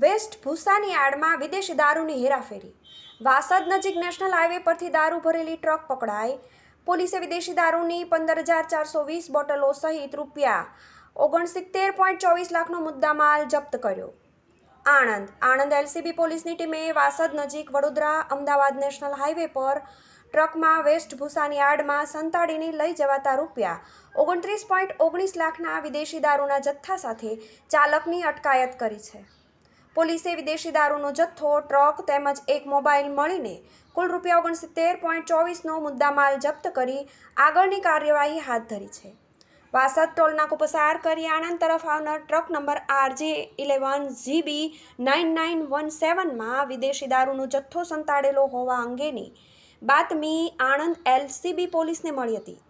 Waste ભૂસાની આડમાં વિદેશી દારૂની હેરાફેરી. વાસદ નજીક નેશનલ હાઈવે પરથી દારૂ ભરેલી ટ્રક પકડાઈ. પોલીસે વિદેશી દારૂની પંદર હજાર ચારસો વીસ બોટલો સહિત રૂપિયા ઓગણસિત્તેર પોઈન્ટ ચોવીસ લાખનો મુદ્દામાલ જપ્ત કર્યો. આણંદ આણંદ એલસીબી પોલીસની ટીમે વાસદ નજીક વડોદરા અમદાવાદ નેશનલ હાઈવે પર ટ્રકમાં વેસ્ટ ભૂસાની આડમાં સંતાડીને લઈ જવાતા રૂપિયા ઓગણત્રીસ પોઈન્ટ ઓગણીસ લાખના વિદેશી દારૂના જથ્થા સાથે ચાલકની અટકાયત કરી છે. પોલીસે વિદેશી દારૂનો જથ્થો, ટ્રક તેમજ એક મોબાઈલ મળીને કુલ રૂપિયા ઓગણસિત્તેર પોઈન્ટ ચોવીસનો મુદ્દામાલ જપ્ત કરી આગળની કાર્યવાહી હાથ ધરી છે. વાસદ ટોલનાકુ પસાર કરી આણંદ તરફ આવનાર truck number RJ eleven GB nine nine one સેવનમાં વિદેશી દારૂનો જથ્થો સંતાડેલો હોવા અંગેની બાતમી આણંદ એલસીબી પોલીસને મળી હતી.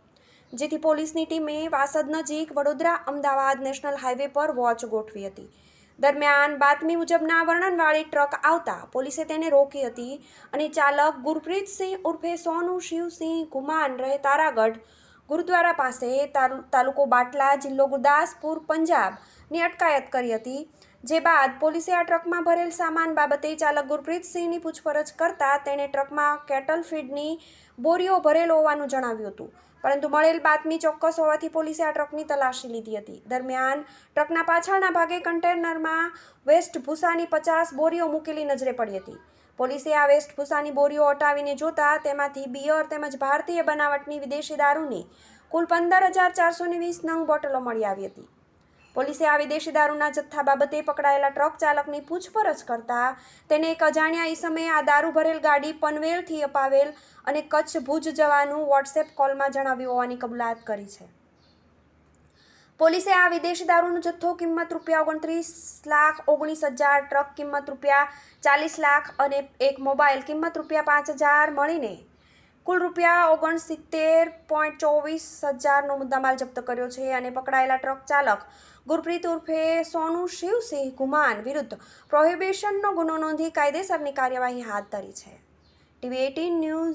જેથી પોલીસની ટીમે વાસદ નજીક વડોદરા અમદાવાદ નેશનલ હાઈવે પર વોચ ગોઠવી હતી. દરમિયાન બાતમી મુજબના વર્ણનવાળી ટ્રક આવતા પોલીસે તેને રોકી હતી અને ચાલક ગુરપ્રીતસિંહ ઉર્ફે સોનુ શિવસિંહ ગુમાન રહે તારાગઢ ગુરુદ્વારા પાસે તાલુકો બાટલા જિલ્લો ગુરદાસપુર, પંજાબની અટકાયત કરી હતી. જે બાદ પોલીસે આ ટ્રકમાં ભરેલ સામાન બાબતે ચાલક ગુરપ્રીતસિંહની પૂછપરછ કરતા તેણે ટ્રકમાં કેટલ ફીડની બોરીઓ ભરેલો હોવાનું જણાવ્યું હતું. પરંતુ મળેલ બાતમી ચોક્કસ હોવાથી પોલીસે આ ટ્રકની તલાશી લીધી હતી. દરમિયાન ટ્રકના પાછળના ભાગે કન્ટેનરમાં વેસ્ટ ભૂસાની પચાસ બોરીઓ મૂકેલી નજરે પડી હતી. પોલીસે આ વેસ્ટ ભૂસાની બોરીઓ હટાવીને જોતા તેમાંથી બિયર તેમજ ભારતીય બનાવટની વિદેશી દારૂની કુલ પંદર હજાર ચારસો વીસ નંગ બોટલો મળી આવી હતી. પોલીસે આ વિદેશી દારૂના જથ્થા બાબતે પકડાયેલા ટ્રક ચાલકની પૂછપરછ કરતા તેને એક અજાણ્યા ઈસમે આ દારૂ ભરેલ ગાડી પનવેલથી અપાવેલ અને કચ્છ ભુજ જવાનું વોટ્સએપ કોલમાં જણાવ્યું હોવાની કબૂલાત કરી છે. પોલીસે આ વિદેશી દારૂનો જથ્થો કિંમત રૂપિયા ઓગણત્રીસ લાખ ઓગણીસ હજાર, ટ્રક કિંમત રૂપિયા ચાલીસ લાખ અને એક મોબાઈલ કિંમત રૂપિયા પાંચ હજાર મળીને કુલ રૂપિયા ઓગણસિત્તેર પોઈન્ટ ચોવીસ હજારનો મુદ્દામાલ જપ્ત કર્યો છે અને પકડાયેલા ટ્રક ચાલક ગુરપ્રીત ઉર્ફે સોનુ શિવસિંહ ગુમાન વિરુદ્ધ પ્રોહિબિશનનો ગુનો નોંધી કાયદેસરની કાર્યવાહી હાથ ધરી છે. TV eighteen news